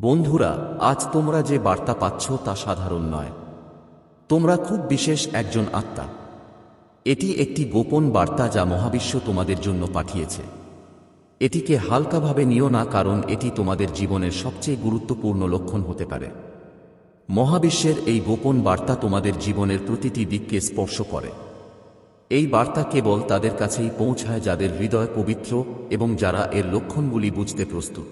বন্ধুরা, আজ তোমরা যে বার্তা পাচ্ছ তা সাধারণ নয়। তোমরা খুব বিশেষ একজন আত্মা। এটি একটি গোপন বার্তা যা মহাবিশ্ব তোমাদের জন্য পাঠিয়েছে। এটিকে হালকাভাবে নিও না, কারণ এটি তোমাদের জীবনের সবচেয়ে গুরুত্বপূর্ণ লক্ষণ হতে পারে। মহাবিশ্বের এই গোপন বার্তা তোমাদের জীবনের প্রতিটি দিককে স্পর্শ করে। এই বার্তা কেবল তাদের কাছেই পৌঁছায় যাদের হৃদয় পবিত্র এবং যারা এর লক্ষণগুলি বুঝতে প্রস্তুত।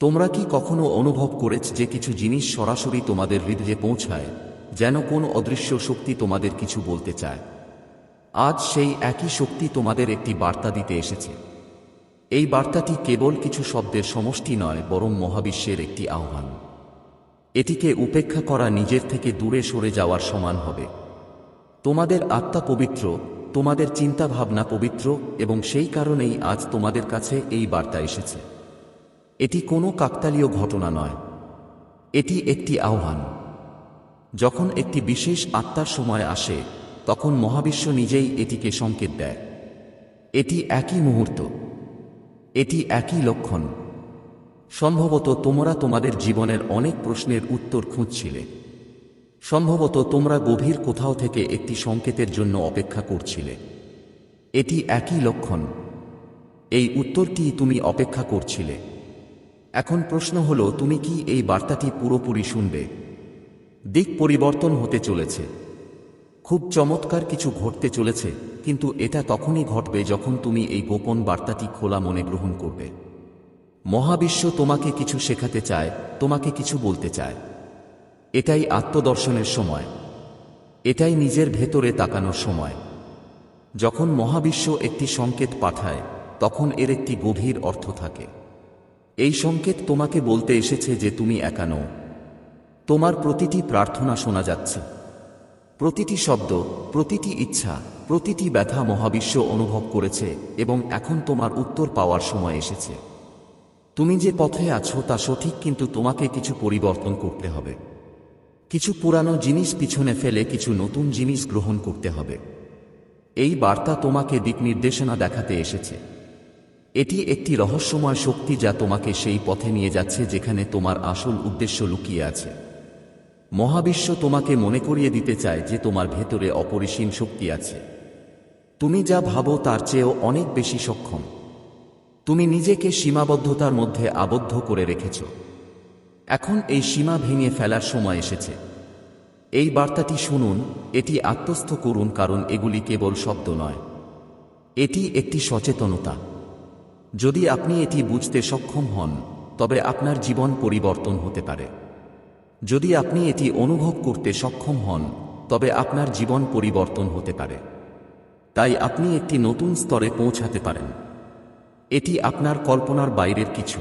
তোমরা কি কখনো অনুভব করেছ যে কিছু জিনিস সরাসরি তোমাদের হৃদয়ে পৌঁছায়, যেন কোন অদৃশ্য শক্তি তোমাদের কিছু বলতে চায়? আজ সেই একই শক্তি তোমাদের একটি বার্তা দিতে এসেছে। এই বার্তাটি কেবল কিছু শব্দের সমষ্টি নয়, বরং মহাবিশ্বের একটি আহ্বান। এটিকে উপেক্ষা করা নিজের থেকে দূরে সরে যাওয়ার সমান হবে। তোমাদের আত্মা পবিত্র, তোমাদের চিন্তা ভাবনা পবিত্র, এবং সেই কারণেই আজ তোমাদের কাছে এই বার্তা এসেছে। এটি কোনো কাকতালীয় ঘটনা নয়। এটি একটি আহ্বান। যখন একটি বিশেষ আত্মার সময় আসে, তখন মহাবিশ্ব নিজেই এটিকে সংকেত দেয়। এটি একই মুহূর্ত। এটি একই লক্ষণ। সম্ভবত তোমরা তোমাদের জীবনের অনেক প্রশ্নের উত্তর খুঁজছিলে। সম্ভবত তোমরা গভীর কোথাও থেকে একটি সংকেতের জন্য অপেক্ষা করছিলে। এটি একই লক্ষণ। এই উত্তরটি তুমি অপেক্ষা করছিলে। এখন প্রশ্ন হলো, তুমি কি এই বার্তাটি পুরোপুরি শুনবে? দিক পরিবর্তন হতে চলেছে। খুব চমৎকার কিছু ঘটতে চলেছে, কিন্তু এটা তখনই ঘটবে যখন তুমি এই গোপন বার্তাটি খোলা মনে গ্রহণ করবে। মহাবিশ্ব তোমাকে কিছু শেখাতে চায়, তোমাকে কিছু বলতে চায়। এটাই আত্মদর্শনের সময়। এটাই নিজের ভেতরে তাকানোর সময়। যখন মহাবিশ্ব একটি সংকেত পাঠায়, তখন এর একটি গভীর অর্থ থাকে। এই সংকেত তোমাকে বলতে এসেছে যে তুমি একা নও। তোমার প্রতিটি প্রার্থনা শোনা যাচ্ছে। প্রতিটি শব্দ, প্রতিটি ইচ্ছা, প্রতিটি ব্যথা মহাবিশ্ব অনুভব করেছে এবং এখন তোমার উত্তর পাওয়ার সময় এসেছে। তুমি যে পথে আছো তা সঠিক কিন্তু তোমাকে কিছু পরিবর্তন করতে হবে। কিছু পুরানো জিনিস পিছনে ফেলে কিছু নতুন জিনিস গ্রহণ করতে হবে। এই বার্তা তোমাকে দিক নির্দেশনা দেখাতে এসেছে। এটি একটি রহস্যময় শক্তি যা তোমাকে সেই পথে নিয়ে যাচ্ছে যেখানে তোমার আসল উদ্দেশ্য লুকিয়ে আছে। মহাবিশ্ব তোমাকে মনে করিয়ে দিতে চায় যে তোমার ভেতরে অপরিসীম শক্তি আছে। তুমি যা ভাবো তার চেয়েও অনেক বেশি সক্ষম। তুমি নিজেকে সীমাবদ্ধতার মধ্যে আবদ্ধ করে রেখেছ। এখন এই সীমা ভেঙে ফেলার সময় এসেছে। এই বার্তাটি শুনুন, এটি আত্মস্থ করুন কারণ এগুলি কেবল শব্দ নয়। এটি একটি সচেতনতা। যদি আপনি এটি বুঝতে সক্ষম হন, তবে আপনার জীবন পরিবর্তন হতে পারে। যদি আপনি এটি অনুভব করতে সক্ষম হন, তবে আপনার জীবন পরিবর্তন হতে পারে। তাই আপনি একটি নতুন স্তরে পৌঁছাতে পারেন। এটি আপনার কল্পনার বাইরের কিছু।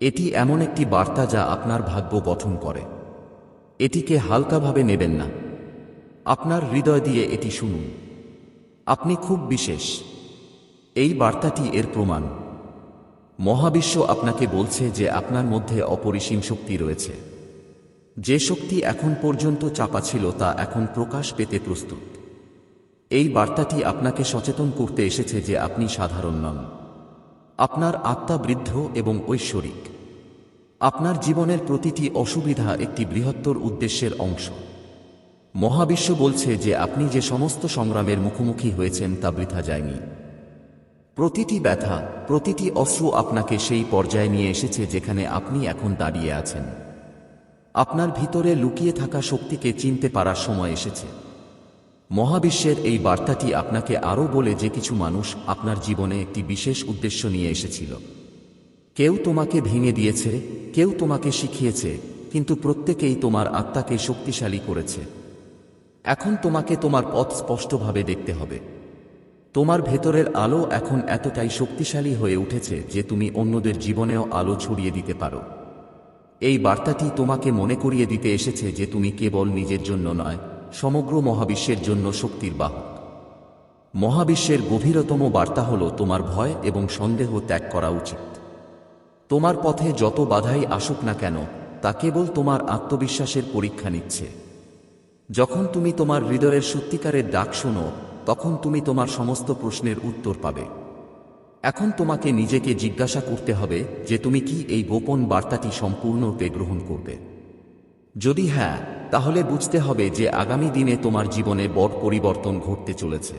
এটি এমন একটি বার্তা যা আপনার ভাগ্য গঠন করে। এটিকে হালকাভাবে নেবেন না। আপনার হৃদয় দিয়ে এটি শুনুন। আপনি খুব বিশেষ। এই বার্তাটি এর প্রমাণ। মহাবিশ্ব আপনাকে বলছে যে আপনার মধ্যে অপরিসীম শক্তি রয়েছে। যে শক্তি এখন পর্যন্ত চাপা ছিল তা এখন প্রকাশ পেতে প্রস্তুত। এই বার্তাটি আপনাকে সচেতন করতে এসেছে যে আপনি সাধারণ নন। আপনার আত্মা বৃদ্ধ এবং ঐশ্বরিক। আপনার জীবনের প্রতিটি অসুবিধা একটি বৃহত্তর উদ্দেশ্যের অংশ। মহাবিশ্ব বলছে যে আপনি যে সমস্ত সংগ্রামের মুখোমুখি হয়েছেন তা বৃথা যায়নি। প্রতিটি ব্যথা, প্রতিটি অশ্রু আপনাকে সেই পর্যায়ে নিয়ে এসেছে যেখানে আপনি এখন দাঁড়িয়ে আছেন। আপনার ভিতরে লুকিয়ে থাকা শক্তিকে চিনতে পারার সময় এসেছে। মহাবিশ্বের এই বার্তাটি আপনাকে আরও বলে যে কিছু মানুষ আপনার জীবনে একটি বিশেষ উদ্দেশ্য নিয়ে এসেছিল। কেউ তোমাকে ভেঙে দিয়েছে, কেউ তোমাকে শিখিয়েছে, কিন্তু প্রত্যেকেই তোমার আত্মাকে শক্তিশালী করেছে। এখন তোমাকে তোমার পথ স্পষ্টভাবে দেখতে হবে। তোমার ভেতরের আলো এখন এতটাই শক্তিশালী হয়ে উঠেছে যে তুমি অন্যদের জীবনেও আলো ছড়িয়ে দিতে পারো। এই বার্তাটি তোমাকে মনে করিয়ে দিতে এসেছে যে তুমি কেবল নিজের জন্য নয়, সমগ্র মহাবিশ্বের জন্য শক্তির বাহক। মহাবিশ্বের গভীরতম বার্তা হল তোমার ভয় এবং সন্দেহ ত্যাগ করা উচিত। তোমার পথে যত বাধাই আসুক না কেন, তা কেবল তোমার আত্মবিশ্বাসের পরীক্ষা নিচ্ছে। যখন তুমি তোমার হৃদয়ের সত্যিকারের ডাক শোনো তখন তুমি তোমার সমস্ত প্রশ্নের উত্তর পাবে। এখন তোমাকে নিজেকে জিজ্ঞাসা করতে হবে যে তুমি কি এই গোপন বার্তাটি সম্পূর্ণরূপে গ্রহণ করবে। যদি হ্যাঁ তাহলে বুঝতে হবে যে আগামী দিনে তোমার জীবনে বড় পরিবর্তন ঘটতে চলেছে।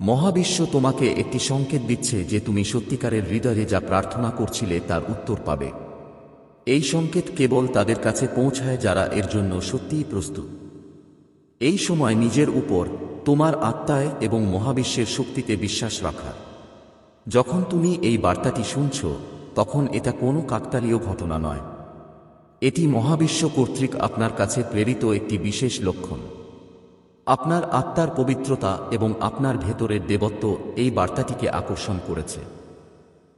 মহাবিশ্ব তোমাকে একটি সংকেত দিচ্ছে যে তুমি সত্যিকারের হৃদয়ে যা প্রার্থনা করছিলে তার উত্তর পাবে। এই সংকেত কেবল তাদের কাছে পৌঁছায় যারা এর জন্য সত্যিই প্রস্তুত। এই সময় নিজের উপর তোমার আত্মায় এবং মহাবিশ্বের শক্তিতে বিশ্বাস রাখা। যখন তুমি এই বার্তাটি শুনছ, তখন এটা কোনো কাকতালীয় ঘটনা নয়। এটি মহাবিশ্ব কর্তৃক আপনার কাছে প্রেরিত একটি বিশেষ লক্ষণ। আপনার আত্মার পবিত্রতা এবং আপনার ভেতরের দেবত্ব এই বার্তাটিকে আকর্ষণ করেছে।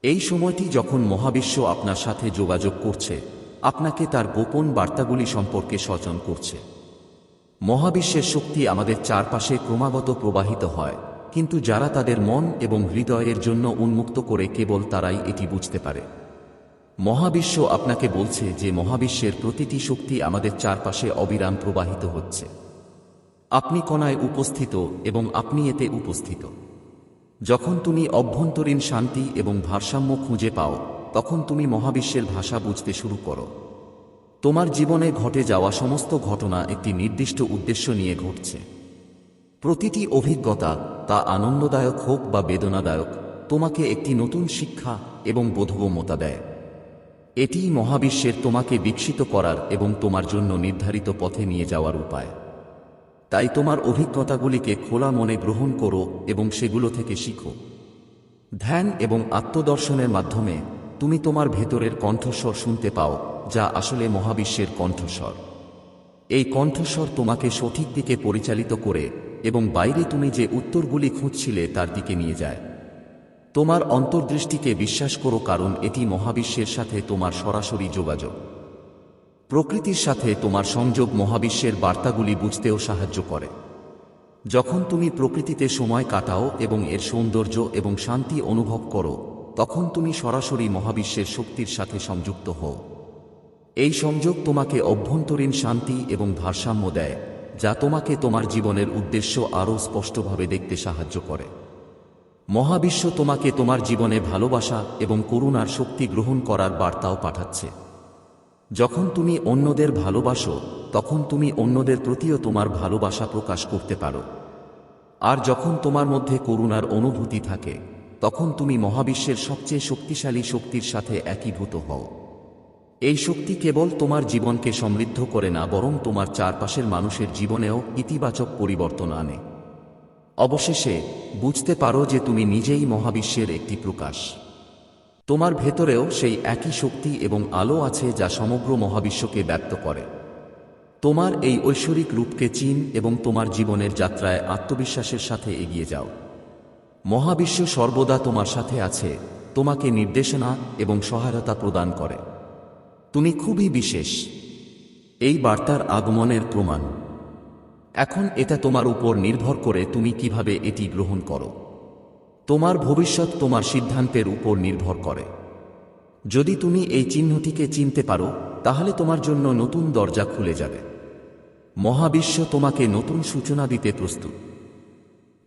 এই সময়টি যখন মহাবিশ্ব আপনার সাথে যোগাযোগ করছে, আপনাকে তার গোপন বার্তাগুলি সম্পর্কে সচেতন করছে। মহাবিশ্বের শক্তি আমাদের চারপাশে ক্রমাগত প্রবাহিত হয়, কিন্তু যারা তাদের মন এবং হৃদয়ের জন্য উন্মুক্ত করে কেবল তারাই এটি বুঝতে পারে। মহাবিশ্ব আপনাকে বলছে যে মহাবিশ্বের প্রতিটি শক্তি আমাদের চারপাশে অবিরাম প্রবাহিত হচ্ছে। আপনি কণায় উপস্থিত এবং আপনি এতে উপস্থিত। যখন তুমি অভ্যন্তরীণ শান্তি এবং ভারসাম্য খুঁজে পাও, তখন তুমি মহাবিশ্বের ভাষা বুঝতে শুরু করো। তোমার জীবনে ঘটে যাওয়া সমস্ত ঘটনা একটি নির্দিষ্ট উদ্দেশ্য নিয়ে ঘটছে। প্রতিটি অভিজ্ঞতা তা আনন্দদায়ক হোক বা বেদনাদায়ক, তোমাকে একটি নতুন শিক্ষা এবং বোধগম্যতা দেয়। এটিই মহাবিশ্বের তোমাকে বিকশিত করার এবং তোমার জন্য নির্ধারিত পথে নিয়ে যাওয়ার উপায়। তাই তোমার অভিজ্ঞতাগুলিকে খোলা মনে গ্রহণ করো এবং সেগুলো থেকে শিখো। ধ্যান এবং আত্মদর্শনের মাধ্যমে তুমি তোমার ভেতরের কণ্ঠস্বর শুনতে পাও, যা আসলে মহাবিশ্বের কণ্ঠস্বর। এই কণ্ঠস্বর তোমাকে সঠিক দিকে পরিচালিত করে এবং বাইরে তুমি যে উত্তরগুলি খুঁজছিলে তার দিকে নিয়ে যায়। তোমার অন্তর্দৃষ্টিকে বিশ্বাস করো কারণ এটি মহাবিশ্বের সাথে তোমার সরাসরি যোগাযোগ। প্রকৃতির সাথে তোমার সংযোগ মহাবিশ্বের বার্তাগুলি বুঝতেও সাহায্য করে। যখন তুমি প্রকৃতিতে সময় কাটাও এবং এর সৌন্দর্য এবং শান্তি অনুভব করো তখন তুমি সরাসরি মহাবিশ্বের শক্তির সাথে সংযুক্ত হও। এই সংযোগ তোমাকে অভ্যন্তরীণ শান্তি এবং ভারসাম্য দেয়, যা তোমাকে তোমার জীবনের উদ্দেশ্য আরও স্পষ্টভাবে দেখতে সাহায্য করে। মহাবিশ্ব তোমাকে তোমার জীবনে ভালোবাসা এবং করুণার শক্তি গ্রহণ করার বার্তাও পাঠাচ্ছে। যখন তুমি অন্যদের ভালোবাসো, তখন তুমি অন্যদের প্রতিও তোমার ভালোবাসা প্রকাশ করতে পারো। আর যখন তোমার মধ্যে করুণার অনুভূতি থাকে তখন তুমি মহাবিশ্বের সবচেয়ে শক্তিশালী শক্তির সাথে একীভূত হও। এই শক্তি কেবল তোমার জীবনকে সমৃদ্ধ করে না, বরং তোমার চারপাশের মানুষের জীবনেও ইতিবাচক পরিবর্তন আনে। অবশেষে, বুঝতে পারো যে তুমি নিজেই মহাবিশ্বের একটি প্রকাশ। তোমার ভেতরেও সেই একই শক্তি এবং আলো আছে যা সমগ্র মহাবিশ্বকে ব্যক্ত করে। তোমার এই ঐশ্বরিক রূপকে চিন এবং তোমার জীবনের যাত্রায় আত্মবিশ্বাসের সাথে এগিয়ে যাও। মহাবিশ্ব সর্বদা তোমার সাথে আছে, তোমাকে নির্দেশনা এবং সহায়তা প্রদান করে। তুমি খুবই বিশেষ। এই বার্তার আগমনের প্রমাণ। এখন এটা তোমার উপর নির্ভর করে তুমি কীভাবে এটি গ্রহণ করো। তোমার ভবিষ্যৎ তোমার সিদ্ধান্তের উপর নির্ভর করে। যদি তুমি এই চিহ্নটিকে চিনতে পারো, তাহলে তোমার জন্য নতুন দরজা খুলে যাবে। মহাবিশ্ব তোমাকে নতুন সূচনা দিতে প্রস্তুত।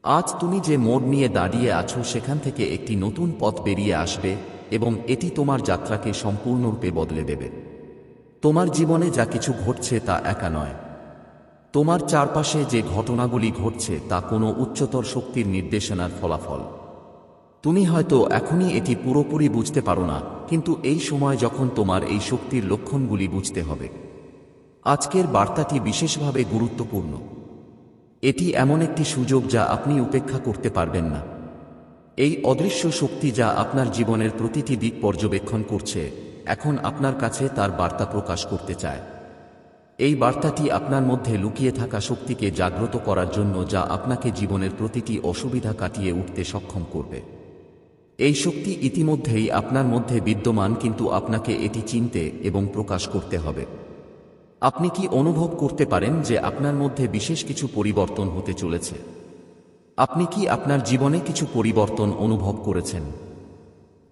আজ তুমি যে মোড় নিয়ে দাঁড়িয়ে আছো সেখান থেকে একটি নতুন পথ বেরিয়ে আসবে এবং এটি তোমার যাত্রাকে সম্পূর্ণরূপে বদলে দেবে। তোমার জীবনে যা কিছু ঘটছে তা একা নয়। তোমার চারপাশে যে ঘটনাগুলি ঘটছে তা কোনো উচ্চতর শক্তির নির্দেশনার ফলাফল। তুমি হয়তো এখনই এটি পুরোপুরি বুঝতে পারো না, কিন্তু এই সময় যখন তোমার এই শক্তির লক্ষণগুলি বুঝতে হবে। আজকের বার্তাটি বিশেষভাবে গুরুত্বপূর্ণ। এটি এমন একটি সুযোগ যা আপনি উপেক্ষা করতে পারবেন না। এই অদৃশ্য শক্তি যা আপনার জীবনের প্রতিটি দিক পর্যবেক্ষণ করছে, এখন আপনার কাছে তার বার্তা প্রকাশ করতে চায়। এই বার্তাটি আপনার মধ্যে লুকিয়ে থাকা শক্তিকে জাগ্রত করার জন্য যা আপনাকে জীবনের প্রতিটি অসুবিধা কাটিয়ে উঠতে সক্ষম করবে। এই শক্তি ইতিমধ্যেই আপনার মধ্যে বিদ্যমান, কিন্তু আপনাকে এটি চিনতে এবং প্রকাশ করতে হবে। আপনি কি অনুভব করতে পারেন যে আপনার মধ্যে বিশেষ কিছু পরিবর্তন হতে চলেছে? আপনি কি আপনার জীবনে কিছু পরিবর্তন অনুভব করেছেন?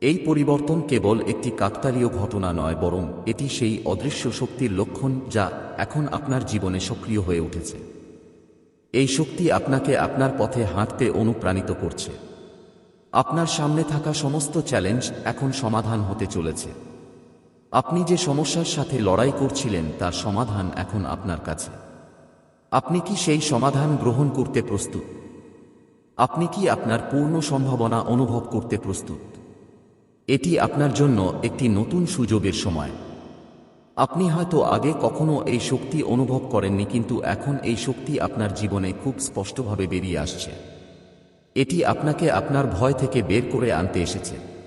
এই পরিবর্তন কেবল একটি কাকতালীয় ঘটনা নয়, বরং এটি সেই অদৃশ্য শক্তির লক্ষণ যা এখন আপনার জীবনে সক্রিয় হয়ে উঠেছে। এই শক্তি আপনাকে আপনার পথে হাঁটতে অনুপ্রাণিত করছে। আপনার সামনে থাকা সমস্ত চ্যালেঞ্জ এখন সমাধান হতে চলেছে। আপনি যে সমস্যার সাথে লড়াই করছিলেন, তার সমাধান এখন আপনার কাছে। আপনি কি সেই সমাধান গ্রহণ করতে প্রস্তুত? আপনি কি আপনার পূর্ণ সম্ভাবনা অনুভব করতে প্রস্তুত? এটি আপনার জন্য একটি নতুন সুযোগের সময়। আপনি হয়তো আগে কখনো এই শক্তি অনুভব করেননি, কিন্তু এখন এই শক্তি আপনার জীবনে খুব স্পষ্টভাবে বেরিয়ে আসছে। এটি আপনাকে আপনার ভয় থেকে বের করে আনতে এসেছে।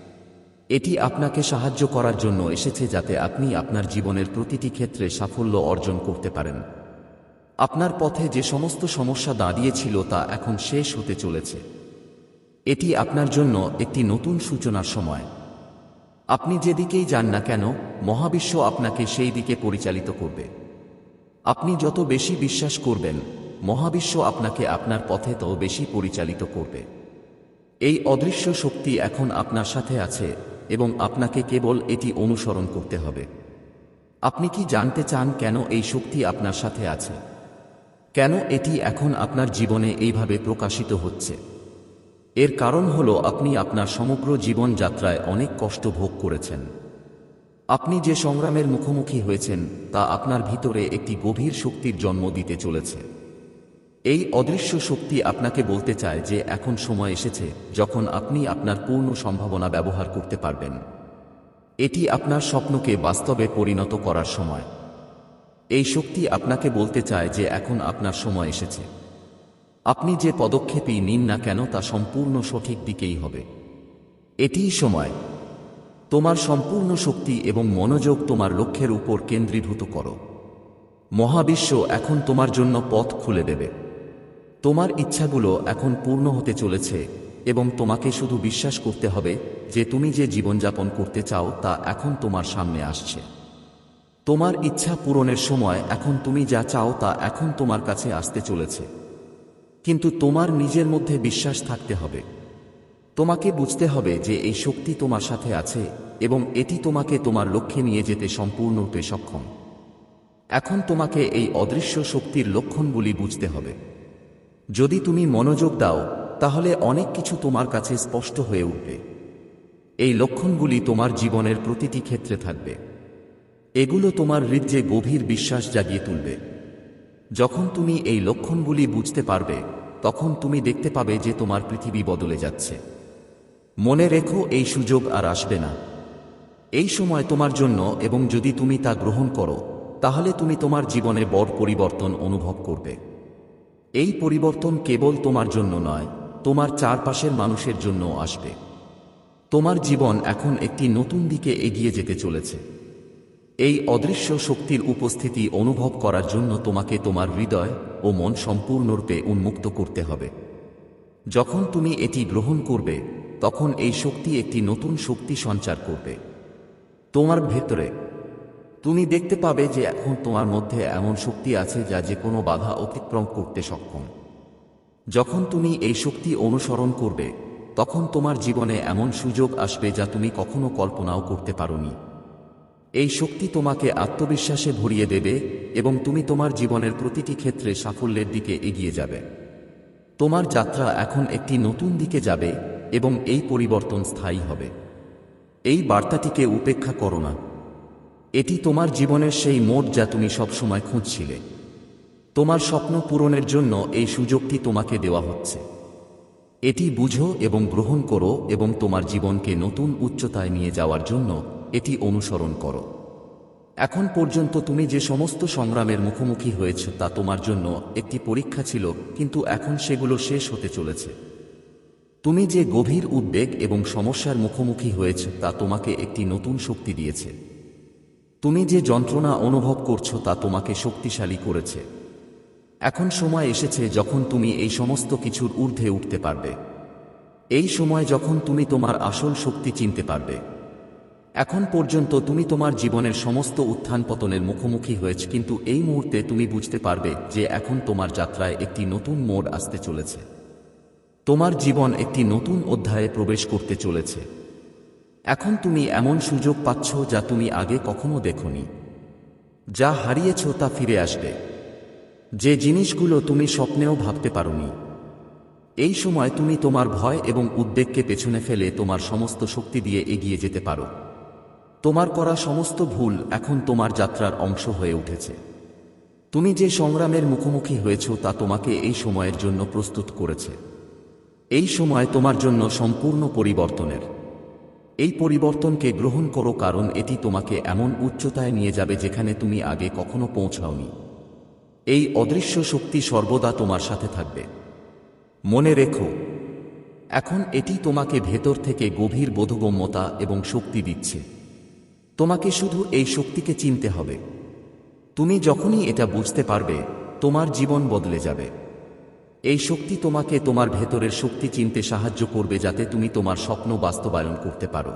এটি আপনাকে সাহায্য করার জন্য এসেছে যাতে আপনি আপনার জীবনের প্রতিটি ক্ষেত্রে সাফল্য অর্জন করতে পারেন। আপনার পথে যে সমস্ত সমস্যা দাঁড়িয়েছিল তা এখন শেষ হতে চলেছে। এটি আপনার জন্য একটি নতুন সূচনার সময়। আপনি যেদিকেই যান না কেন, মহাবিশ্ব আপনাকে সেই দিকে পরিচালিত করবে। আপনি যত বেশি বিশ্বাস করবেন, মহাবিশ্ব আপনাকে আপনার পথে তত বেশি পরিচালিত করবে। এই অদৃশ্য শক্তি এখন আপনার সাথে আছে। এবং আপনাকে কেবল এটি অনুসরণ করতে হবে। আপনি কি জানতে চান কেন এই শক্তি আপনার সাথে আছে? কেন এটি এখন আপনার জীবনে এইভাবে প্রকাশিত হচ্ছে? এর কারণ হল আপনি আপনার সমগ্র জীবনযাত্রায় অনেক কষ্ট ভোগ করেছেন। আপনি যে সংগ্রামের মুখোমুখি হয়েছেন তা আপনার ভিতরে একটি গভীর শক্তির জন্ম দিতে চলেছে। এই অদৃশ্য শক্তি আপনাকে বলতে চায় যে এখন সময় এসেছে যখন আপনি আপনার পূর্ণ সম্ভাবনা ব্যবহার করতে পারবেন। এটি আপনার স্বপ্নকে বাস্তবে পরিণত করার সময়। এই শক্তি আপনাকে বলতে চায় যে এখন আপনার সময় এসেছে। আপনি যে পদক্ষেপই নিন না কেন তা সম্পূর্ণ সঠিক দিকেই হবে। এটিই সময়। তোমার সম্পূর্ণ শক্তি এবং মনোযোগ তোমার লক্ষ্যের উপর কেন্দ্রীভূত করো। মহাবিশ্ব এখন তোমার জন্য পথ খুলে দেবে। তোমার ইচ্ছাগুলো এখন পূর্ণ হতে চলেছে, এবং তোমাকে শুধু বিশ্বাস করতে হবে যে তুমি যে জীবনযাপন করতে চাও তা এখন তোমার সামনে আসছে। তোমার ইচ্ছা পূরণের সময় এখন তুমি যা চাও তা এখন তোমার কাছে আসতে চলেছে। কিন্তু তোমার নিজের মধ্যে বিশ্বাস থাকতে হবে। তোমাকে বুঝতে হবে যে এই শক্তি তোমার সাথে আছে, এবং এটি তোমাকে তোমার লক্ষ্যে নিয়ে যেতে সম্পূর্ণরূপে সক্ষম। এখন তোমাকে এই অদৃশ্য শক্তির লক্ষণগুলি বুঝতে হবে। যদি তুমি মনোযোগ দাও, তাহলে অনেক কিছু তোমার কাছে স্পষ্ট হয়ে উঠবে। এই লক্ষণগুলি তোমার জীবনের প্রতিটি ক্ষেত্রে থাকবে। এগুলো তোমার হৃদয়ে গভীর বিশ্বাস জাগিয়ে তুলবে। যখন তুমি এই লক্ষণগুলি বুঝতে পারবে, তখন তুমি দেখতে পাবে যে তোমার পৃথিবী বদলে যাচ্ছে। মনে রেখো, এই সুযোগ আর আসবে না। এই সময় তোমার জন্য এবং যদি তুমি তা গ্রহণ করো, তাহলে তুমি তোমার জীবনে বড় পরিবর্তন অনুভব করবে। এই পরিবর্তন কেবল তোমার জন্য নয়, তোমার চারপাশের মানুষের জন্য আসবে। তোমার জীবন এখন একটি নতুন দিকে এগিয়ে যেতে চলেছে। এই অদৃশ্য শক্তির উপস্থিতি অনুভব করার জন্য তোমাকে তোমার হৃদয় ও মন সম্পূর্ণরূপে উন্মুক্ত করতে হবে। যখন তুমি এটি গ্রহণ করবে, তখন এই শক্তি একটি নতুন শক্তি সঞ্চার করবে। তোমার ভেতরে তুমি দেখতে পাবে যে এখন তোমার মধ্যে এমন শক্তি আছে যা যে কোনো বাধা অতিক্রম করতে সক্ষম। যখন তুমি এই শক্তি অনুসরণ করবে, তখন তোমার জীবনে এমন সুযোগ আসবে যা তুমি কখনো কল্পনাও করতে পারোনি। এই শক্তি তোমাকে আত্মবিশ্বাসে ভরিয়ে দেবে এবং তুমি তোমার জীবনের প্রতিটি ক্ষেত্রে সাফল্যের দিকে এগিয়ে যাবে। তোমার যাত্রা এখন একটি নতুন দিকে যাবে এবং এই পরিবর্তন স্থায়ী হবে। এই বার্তাটিকে উপেক্ষা করো না। এটি তোমার জীবনের সেই মোড় যা তুমি সবসময় খুঁজছিলে। তোমার স্বপ্ন পূরণের জন্য এই সুযোগটি তোমাকে দেওয়া হচ্ছে। এটি বুঝো এবং গ্রহণ করো এবং তোমার জীবনকে নতুন উচ্চতায় নিয়ে যাওয়ার জন্য এটি অনুসরণ করো। এখন পর্যন্ত তুমি যে সমস্ত সংগ্রামের মুখোমুখি হয়েছ তা তোমার জন্য একটি পরীক্ষা ছিল, কিন্তু এখন সেগুলো শেষ হতে চলেছে। তুমি যে গভীর উদ্বেগ এবং সমস্যার মুখোমুখি হয়েছ তা তোমাকে একটি নতুন শক্তি দিয়েছে। তুমি যে যন্ত্রণা অনুভব করছ তা তোমাকে শক্তিশালী করেছে। এখন সময় এসেছে যখন তুমি এই সমস্ত কিছুর ঊর্ধ্বে উঠতে পারবে। এই সময় যখন তুমি তোমার আসল শক্তি চিনতে পারবে। এখন পর্যন্ত তুমি তোমার জীবনের সমস্ত উত্থান পতনের মুখোমুখি হয়েছে, কিন্তু এই মুহূর্তে তুমি বুঝতে পারবে যে এখন তোমার যাত্রায় একটি নতুন মোড় আসতে চলেছে। তোমার জীবন একটি নতুন অধ্যায়ে প্রবেশ করতে চলেছে। এখন তুমি এমন সুযোগ পাচ্ছ যা তুমি আগে কখনো দেখনি, যা হারিয়েছ তা ফিরে আসবে। যে জিনিসগুলো তুমি স্বপ্নেও ভাবতে পারোনি, এই সময় তুমি তোমার ভয় এবং উদ্বেগকে পেছনে ফেলে তোমার সমস্ত শক্তি দিয়ে এগিয়ে যেতে পারো। তোমার করা সমস্ত ভুল এখন তোমার যাত্রার অংশ হয়ে উঠেছে। তুমি যে সংগ্রামের মুখোমুখি হয়েছ তা তোমাকে এই সময়ের জন্য প্রস্তুত করেছে। এই সময় তোমার জন্য সম্পূর্ণ পরিবর্তনের। এই পরিবর্তনকে গ্রহণ করো কারণ এটি তোমাকে এমন উচ্চতায় নিয়ে যাবে যেখানে তুমি আগে কখনো পৌঁছাওনি। এই অদৃশ্য শক্তি সর্বদা তোমার সাথে থাকবে। মনে রেখো, এখন এটি তোমাকে ভেতর থেকে গভীর বোধগম্যতা এবং শক্তি দিচ্ছে। তোমাকে শুধু এই শক্তিকে চিনতে হবে। তুমি যখনই এটা বুঝতে পারবে, তোমার জীবন বদলে যাবে। এই শক্তি তোমাকে তোমার ভেতরের শক্তি চিনতে সাহায্য করবে যাতে তুমি তোমার স্বপ্ন বাস্তবায়ন করতে পারো।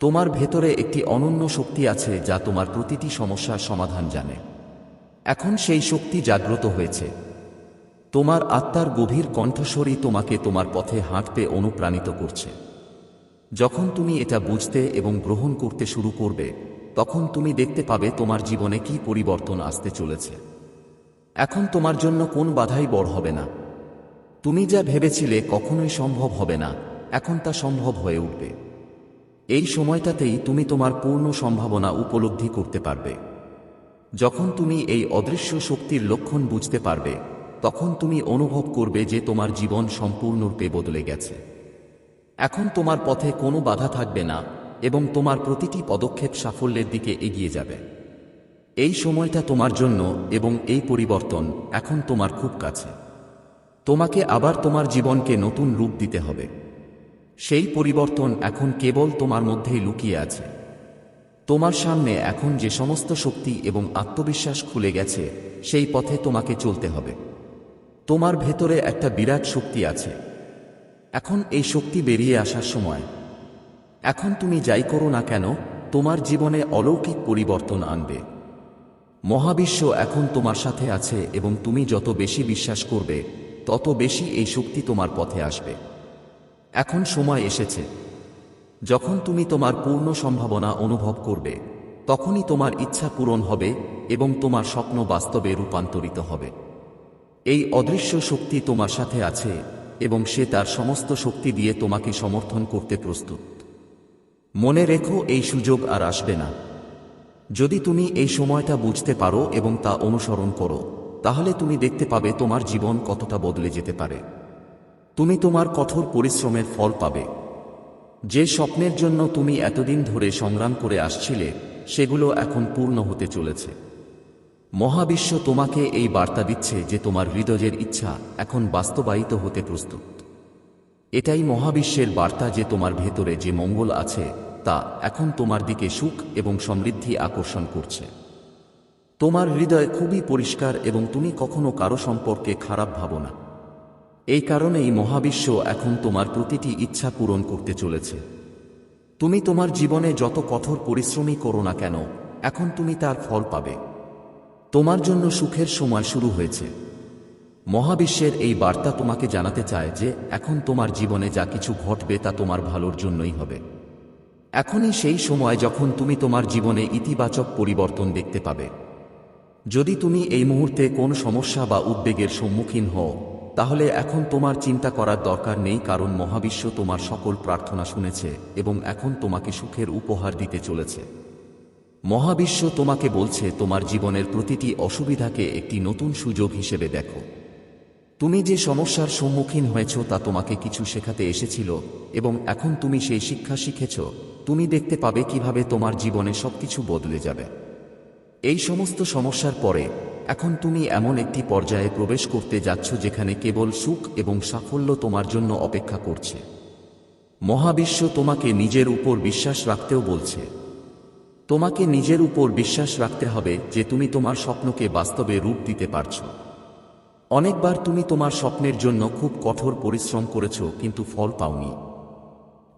তোমার ভেতরে একটি অনন্য শক্তি আছে যা তোমার প্রতিটি সমস্যার সমাধান জানে। এখন সেই শক্তি জাগ্রত হয়েছে। তোমার আত্মার গভীর কণ্ঠস্বরই তোমাকে তোমার পথে হাঁটতে অনুপ্রাণিত করছে। যখন তুমি এটা বুঝতে এবং গ্রহণ করতে শুরু করবে, তখন তুমি দেখতে পাবে তোমার জীবনে কি পরিবর্তন আসতে চলেছে। এখন তোমার জন্য কোন বাধাই বড় হবে না। তুমি যা ভেবেছিলে কখনোই সম্ভব হবে না, এখন তা সম্ভব হয়ে উঠবে। এই সময়টাতেই তুমি তোমার পূর্ণ সম্ভাবনা উপলব্ধি করতে পারবে। যখন তুমি এই অদৃশ্য শক্তির লক্ষণ বুঝতে পারবে, তখন তুমি অনুভব করবে যে তোমার জীবন সম্পূর্ণরূপে বদলে গেছে। এখন তোমার পথে কোনো বাধা থাকবে না এবং তোমার প্রতিটি পদক্ষেপ সাফল্যের দিকে এগিয়ে যাবে। এই সময়টা তোমার জন্য এবং এই পরিবর্তন এখন তোমার খুব কাছে। তোমাকে আবার তোমার জীবনকে নতুন রূপ দিতে হবে। সেই পরিবর্তন এখন কেবল তোমার মধ্যেই লুকিয়ে আছে। তোমার সামনে এখন যে সমস্ত শক্তি এবং আত্মবিশ্বাস খুলে গেছে, সেই পথে তোমাকে চলতে হবে। তোমার ভেতরে একটা বিরাট শক্তি আছে। এখন এই শক্তি বেরিয়ে আসার সময়। এখন তুমি যাই করো না কেন, তোমার জীবনে অলৌকিক পরিবর্তন আনবে। মহাবিশ্ব এখন তোমার সাথে আছে এবং তুমি যত বেশি বিশ্বাস করবে, তত বেশি এই শক্তি তোমার পথে আসবে। এখন সময় এসেছে। যখন তুমি তোমার পূর্ণ সম্ভাবনা অনুভব করবে, তখনই তোমার ইচ্ছা পূরণ হবে এবং তোমার স্বপ্ন বাস্তবে রূপান্তরিত হবে। এই অদৃশ্য শক্তি তোমার সাথে আছে এবং সে তার সমস্ত শক্তি দিয়ে তোমাকে সমর্থন করতে প্রস্তুত। মনে রেখো, এই সুযোগ আর আসবে না। যদি তুমি এই সময়টা বুঝতে পারো এবং তা অনুসরণ করো, তাহলে তুমি দেখতে পাবে তোমার জীবন কতটা বদলে যেতে পারে। তুমি তোমার কঠোর পরিশ্রমের ফল পাবে। যে স্বপ্নের জন্য তুমি এতদিন ধরে সংগ্রাম করে আসছিলে, সেগুলো এখন পূর্ণ হতে চলেছে। মহাবিশ্ব তোমাকে এই বার্তা দিচ্ছে যে তোমার হৃদয়ের ইচ্ছা এখন বাস্তবায়িত হতে প্রস্তুত। এটাই মহাবিশ্বের বার্তা যে তোমার ভেতরে যে মঙ্গল আছে তা এখন তোমার দিকে সুখ এবং সমৃদ্ধি আকর্ষণ করছে। তোমার হৃদয় খুবই পরিষ্কার এবং তুমি কখনো কারও সম্পর্কে খারাপ ভাবো না। এই কারণেই মহাবিশ্ব এখন তোমার প্রতিটি ইচ্ছা পূরণ করতে চলেছে। তুমি তোমার জীবনে যত কঠোর পরিশ্রমই করো না কেন, এখন তুমি তার ফল পাবে। তোমার জন্য সুখের সময় শুরু হয়েছে। মহাবিশ্বের এই বার্তা তোমাকে জানাতে চায় যে, এখন তোমার জীবনে যা কিছু ঘটবে তা তোমার ভালোর জন্যই হবে। এখনই সেই সময় যখন তুমি তোমার জীবনে ইতিবাচক পরিবর্তন দেখতে পাবে। যদি তুমি এই মুহূর্তে কোন সমস্যা বা উদ্বেগের সম্মুখীন হও, তাহলে এখন তোমার চিন্তা করার দরকার নেই কারণ মহাবিশ্ব তোমার সকল প্রার্থনা শুনেছে এবং এখন তোমাকে সুখের উপহার দিতে চলেছে। মহাবিশ্ব তোমাকে বলছে, তোমার জীবনের প্রতিটি অসুবিধাকে একটি নতুন সুযোগ হিসেবে দেখো। তুমি যে সমস্যার সম্মুখীন হয়েছ তা তোমাকে কিছু শেখাতে এসেছিল, এবং এখন তুমি সেই শিক্ষা শিখেছ, তুমি দেখতে পাবে কীভাবে তোমার জীবনে সবকিছু বদলে যাবে। এই সমস্ত সমস্যার পরে, এখন তুমি এমন একটি পর্যায়ে প্রবেশ করতে যাচ্ছ যেখানে কেবল সুখ এবং সাফল্য তোমার জন্য অপেক্ষা করছে। মহাবিশ্ব তোমাকে নিজের উপর বিশ্বাস রাখতেও বলছে। তোমাকে নিজের উপর বিশ্বাস রাখতে হবে যে তুমি তোমার স্বপ্নকে বাস্তবে রূপ দিতে পারছ। অনেকবার তুমি তোমার স্বপ্নের জন্য খুব কঠোর পরিশ্রম করেছ, কিন্তু ফল পাওনি।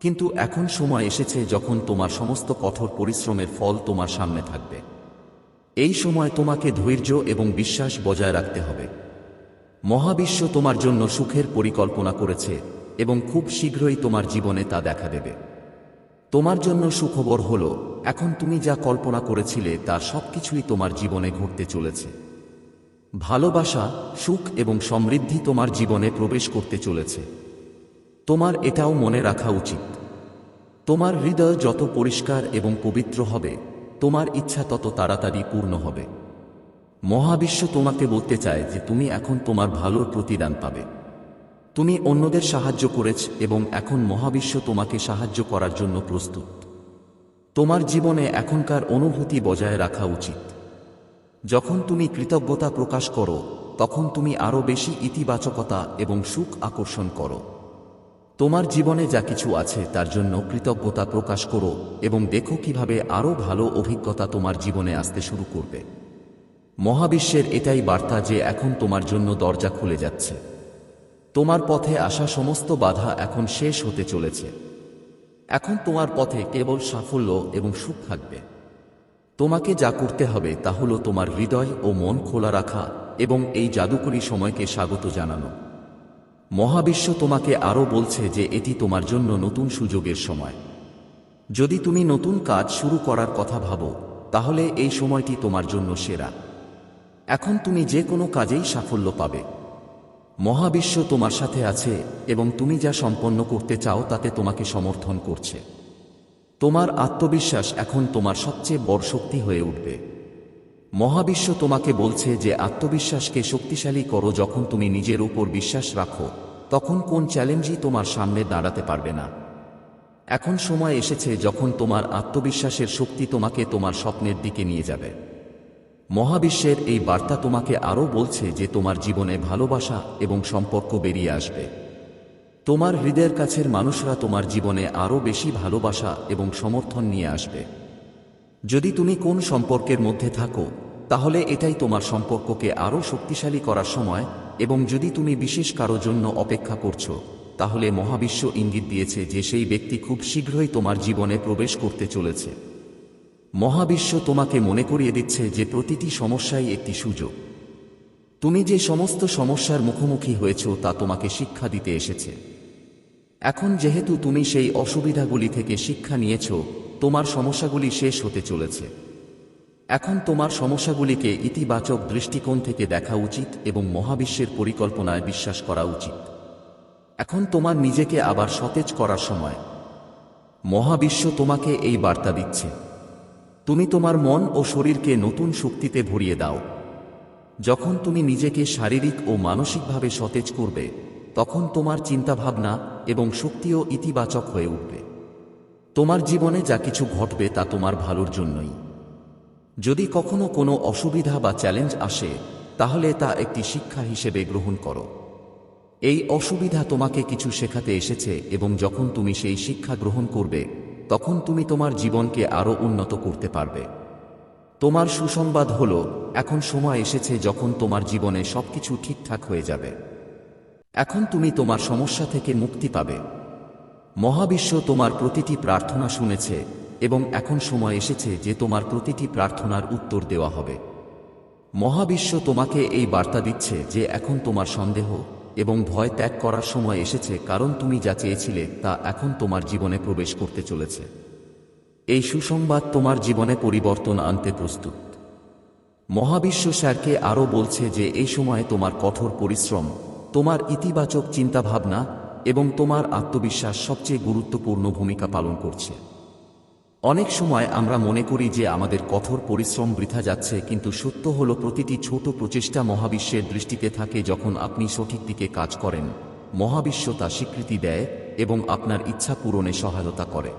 কিন্তু এখন সময় এসেছে যখন তোমার সমস্ত কঠোর পরিশ্রমের ফল তোমার সামনে থাকবে। এই সময় তোমাকে ধৈর্য এবং বিশ্বাস বজায় রাখতে হবে। মহাবিশ্ব তোমার জন্য সুখের পরিকল্পনা করেছে এবং খুব শীঘ্রই তোমার জীবনে তা দেখা দেবে। তোমার জন্য সুখবর হল, এখন তুমি যা কল্পনা করেছিলে তার সবকিছুই তোমার জীবনে ঘটতে চলেছে। ভালোবাসা, সুখ এবং সমৃদ্ধি তোমার জীবনে প্রবেশ করতে চলেছে। তোমার এটাও মনে রাখা উচিত। তোমার হৃদয় যত পরিষ্কার এবং পবিত্র হবে, তোমার ইচ্ছা তত তাড়াতাড়ি পূর্ণ হবে। মহাবিশ্ব তোমাকে বলতে চায় যে তুমি এখন তোমার ভালোর প্রতিদান পাবে। তুমি অন্যদের সাহায্য করেছ এবং এখন মহাবিশ্ব তোমাকে সাহায্য করার জন্য প্রস্তুত। তোমার জীবনে এখনকার অনুভূতি বজায় রাখা উচিত। যখন তুমি কৃতজ্ঞতা প্রকাশ করো, তখন তুমি আরও বেশি ইতিবাচকতা এবং সুখ আকর্ষণ করো। তোমার জীবনে যা কিছু আছে, তার জন্য কৃতজ্ঞতা প্রকাশ করো এবং দেখো কীভাবে আরও ভালো অভিজ্ঞতা তোমার জীবনে আসতে শুরু করবে। মহাবিশ্বের এটাই বার্তা যে এখন তোমার জন্য দরজা খুলে যাচ্ছে। তোমার পথে আসা সমস্ত বাধা এখন শেষ হতে চলেছে। এখন তোমার পথে কেবল সাফল্য এবং সুখ থাকবে। তোমাকে যা করতে হবে তা হল তোমার হৃদয় ও মন খোলা রাখা এবং এই জাদুকরী সময়কে স্বাগত জানানো। মহাবিশ্ব তোমাকে আরও বলছে যে এটি তোমার জন্য নতুন সুযোগের সময়। যদি তুমি নতুন কাজ শুরু করার কথা ভাবো, তাহলে এই সময়টি তোমার জন্য সেরা। এখন তুমি যে কোনো কাজেই সাফল্য পাবে। মহাবিশ্ব তোমার সাথে আছে এবং তুমি যা সম্পন্ন করতে চাও তাতে তোমাকে সমর্থন করছে। তোমার আত্মবিশ্বাস এখন তোমার সবচেয়ে বড় শক্তি হয়ে উঠবে। মহাবিশ্ব তোমাকে বলছে যে আত্মবিশ্বাসকে শক্তিশালী করো যখন তুমি নিজের উপর বিশ্বাস রাখো, তখন কোন চ্যালেঞ্জই তোমার সামনে দাঁড়াতে পারবে না। এখন সময় এসেছে যখন তোমার আত্মবিশ্বাসের শক্তি তোমাকে তোমার স্বপ্নের দিকে নিয়ে যাবে। মহাবিশ্বের এই বার্তা তোমাকে আরও বলছে যে তোমার জীবনে ভালোবাসা এবং সম্পর্ক বেরিয়ে আসবে। তোমার হৃদয়ের কাছের মানুষরা তোমার জীবনে আরও বেশি ভালোবাসা এবং সমর্থন নিয়ে আসবে। যদি তুমি কোন সম্পর্কের মধ্যে থাকো, তাহলে এটাই তোমার সম্পর্ককে আরও শক্তিশালী করার সময়, এবং যদি তুমি বিশেষ কারও জন্য অপেক্ষা করছ, তাহলে মহাবিশ্ব ইঙ্গিত দিয়েছে যে সেই ব্যক্তি খুব শীঘ্রই তোমার জীবনে প্রবেশ করতে চলেছে। মহাবিশ্ব তোমাকে মনে করিয়ে দিচ্ছে যে প্রতিটি সমস্যাই একটি সুযোগ। তুমি যে সমস্ত সমস্যার মুখোমুখি হয়েছ তা তোমাকে শিক্ষা দিতে এসেছে। এখন যেহেতু তুমি সেই অসুবিধাগুলি থেকে শিক্ষা নিয়েছ, তোমার সমস্যাগুলি শেষ হতে চলেছে। এখন তোমার সমস্যাগুলিকে ইতিবাচক দৃষ্টিকোণ থেকে দেখা উচিত এবং মহাবিশ্বের পরিকল্পনায় বিশ্বাস করা উচিত। এখন তোমার নিজেকে আবার সতেজ করার সময়। মহাবিশ্ব তোমাকে এই বার্তা দিচ্ছে। তুমি তোমার মন ও শরীরকে নতুন শক্তিতে ভরিয়ে দাও। যখন তুমি নিজেকে শারীরিক ও মানসিকভাবে সতেজ করবে তখন তোমার চিন্তাভাবনা এবং শক্তিও ইতিবাচক হয়ে উঠবে। তোমার জীবনে যা কিছু ঘটবে তা তোমার ভালোর জন্যই। যদি কখনো কোনো অসুবিধা বা চ্যালেঞ্জ আসে, তাহলে তা একটি শিক্ষা হিসেবে গ্রহণ করো। এই অসুবিধা তোমাকে কিছু শেখাতে এসেছে এবং যখন তুমি সেই শিক্ষা গ্রহণ করবে, তখন তুমি তোমার জীবনকে আরও উন্নত করতে পারবে। তোমার সুসংবাদ হল, এখন সময় এসেছে যখন তোমার জীবনে সবকিছু ঠিকঠাক হয়ে যাবে। এখন তুমি তোমার সমস্যা থেকে মুক্তি পাবে। মহাবিশ্ব তোমার প্রতিটি প্রার্থনা শুনেছে এবং এখন সময় এসেছে যে তোমার প্রতিটি প্রার্থনার উত্তর দেওয়া হবে। মহাবিশ্ব তোমাকে এই বার্তা দিচ্ছে যে এখন তোমার সন্দেহ এবং ভয় ত্যাগ করার সময় এসেছে কারণ তুমি যা চেয়েছিলে তা এখন তোমার জীবনে প্রবেশ করতে চলেছে। এই সুসংবাদ তোমার জীবনে পরিবর্তন আনতে প্রস্তুত। মহাবিশ্ব স্যারকে আরও বলছে যে এই সময়ে তোমার কঠোর পরিশ্রম তোমার ইতিবাচক চিন্তাভাবনা এবং তোমার আত্মবিশ্বাস সবচেয়ে গুরুত্বপূর্ণ ভূমিকা পালন করছে। অনেক সময় আমরা মনে করি যে আমাদের কঠোর পরিশ্রম বৃথা যাচ্ছে, কিন্তু সত্য হল প্রতিটি ছোট প্রচেষ্টা মহাবিশ্বের দৃষ্টিতে থাকে যখন আপনি সঠিক দিকে কাজ করেন। মহাবিশ্ব তা স্বীকৃতি দেয় এবং আপনার ইচ্ছা পূরণে সহায়তা করে।